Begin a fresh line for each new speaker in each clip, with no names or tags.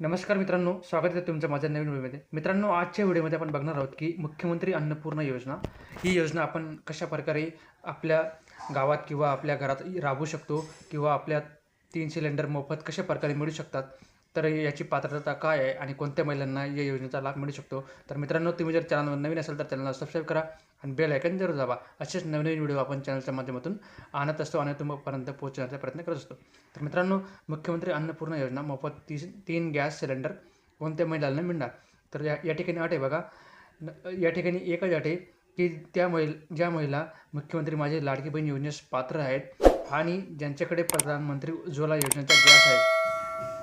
नमस्कार मित्रांनो स्वागत आहे तुमचं माझ्या नवीन व्हिडिओमध्ये मित्रांनो आजच्या व्हिडिओमध्ये आपण बघणार आहोत की मुख्यमंत्री अन्नपूर्णा योजना ही योजना आपण कशा प्रकारे आपल्या गावात किंवा आपल्या घरात राबवू शकतो किंवा आपल्या तीन सिलेंडर मोफत कशा प्रकारे मिळू शकतात तर याची पात्रता काय आहे आणि कोणत्या महिलांना या योजनेचा लाभ मिळू शकतो? तर मित्रांनो तुम्ही जर चॅनलवर नवीन असेल तर चॅनलला सबस्क्राईब करा आणि बेल आयकन जरूर दाबा. असेच नवीन व्हिडिओ आपण चॅनलच्या माध्यमातून आणत असतो आणि तुम्हापर्यंत पोहोचण्याचा प्रयत्न करत असतो. तर मित्रांनो मुख्यमंत्री अन्नपूर्णा योजना मोफत तीस तीन गॅस सिलेंडर कोणत्या महिलांना मिळणार? तर या या ठिकाणी अट आहे बघा. या ठिकाणी एकच अट आहे की त्या महिल ज्या महिला मुख्यमंत्री माझी लाडकी बहीण योजनेस पात्र आहेत आणि ज्यांच्याकडे प्रधानमंत्री उज्ज्वला योजनेचा गॅस आहे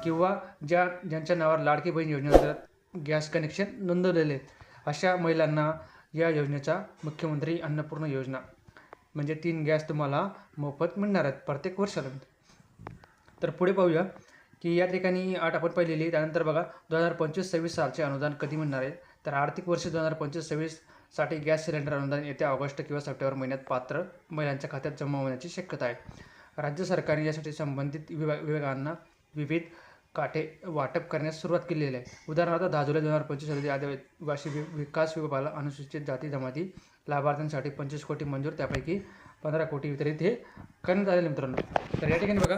किंवा ज्या ज्यांच्या नावावर लाडकी बहीण योजनेअंतर्गत गॅस कनेक्शन नोंदवलेले आहेत अशा महिलांना या योजनेचा मुख्यमंत्री अन्नपूर्णा योजना म्हणजे तीन गॅस तुम्हाला मोफत मिळणार आहेत प्रत्येक वर्षाला. तर पुढे पाहूया की या ठिकाणी आठ आपण पाहिलेली त्यानंतर बघा दोन हजार पंचवीस सव्वीस सालचे अनुदान कधी मिळणार आहे? तर आर्थिक वर्ष दोन हजार पंचवीस सव्वीससाठी गॅस सिलेंडर अनुदान येत्या ऑगस्ट किंवा सप्टेंबर महिन्यात पात्र महिलांच्या खात्यात जमा होण्याची शक्यता आहे. राज्य सरकारने यासाठी संबंधित विभाग विभागांना विविध काटे वाटप करण्यास सुरुवात केलेली आहे. उदाहरणार्थ दहा जुलै दोन हजार पंचवीस रोजी आदिवासी वि- विकास विभागाला अनुसूचित जाती जमाती लाभार्थ्यांसाठी पंचवीस कोटी मंजूर त्यापैकी पंधरा कोटी वितरित हे करण्यात आलेले मित्रांनो. तर या ठिकाणी बघा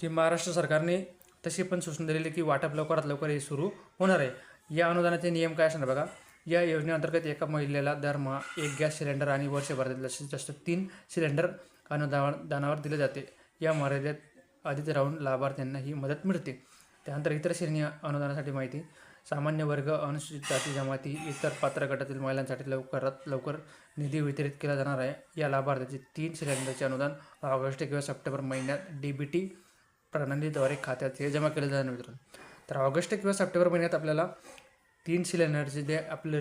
की महाराष्ट्र सरकारने तशी पण सूचना दिलेली की वाटप लवकरात लवकर हे सुरू होणार आहे. या अनुदानाचे नियम काय असणार बघा? या योजनेअंतर्गत एका महिलेला दरमहा एक गॅस सिलेंडर आणि वर्षभरातील जास्तीत जास्त तीन सिलेंडर अनुदान दानावर दिले जाते. या मर्यादेत आदित्य राहून लाभार्थ्यांना ही मदत मिळते. त्यानंतर इतर श्रेणी अनुदानासाठी माहिती. सामान्य वर्ग अनुसूचित जाती जमाती इतर पात्र गटातील महिलांसाठी लवकरात लवकर निधी वितरित केला जाणार आहे. या लाभार्थ्याचे तीन सिलेंडरचे अनुदान ऑगस्ट किंवा सप्टेंबर महिन्यात डी बी टी प्रणालीद्वारे खात्यात हे जमा केले जाणार मित्रांनो. तर ऑगस्ट किंवा सप्टेंबर महिन्यात आपल्याला तीन सिलेंडरचे जे आपले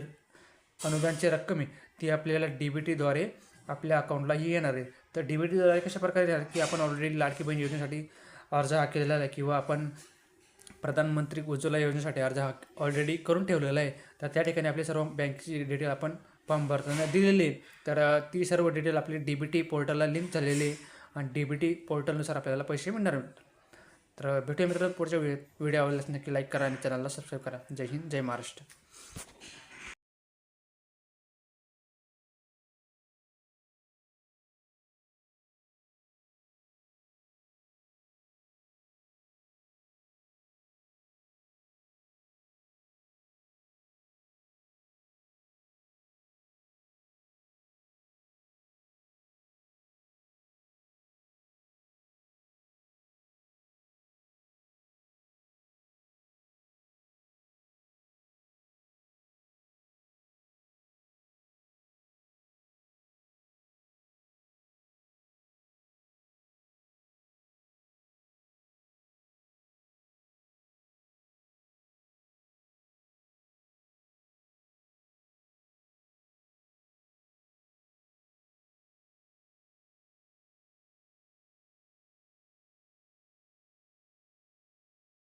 अनुदानची रक्कम आहे ती आपल्याला डी बी टीद्वारे आपल्या अकाउंटलाही येणार आहे. तर डी बी टीद्वारे कशा प्रकारे की आपण ऑलरेडी लाडकी बहीण योजनेसाठी अर्ज हा केलेला आहे किंवा आपण प्रधानमंत्री उज्ज्वला योजनेसाठी अर्ज हा ऑलरेडी करून ठेवलेला आहे तर त्या ठिकाणी आपली सर्व बँकेची डिटेल आपण फॉर्म भरताना दिलेली तर ती सर्व डिटेल आपली डी बी टी पोर्टलला लिंक झालेली आहे आणि डी बी टी पोर्टलनुसार आपल्याला पैसे मिळणार तर भेटूया मित्रांनो पुढच्या व्हिडिओ व्हिडिओ आवडल्यास नक्की लाईक करा आणि चॅनलला सबस्क्राईब करा. जय हिंद जय महाराष्ट्र.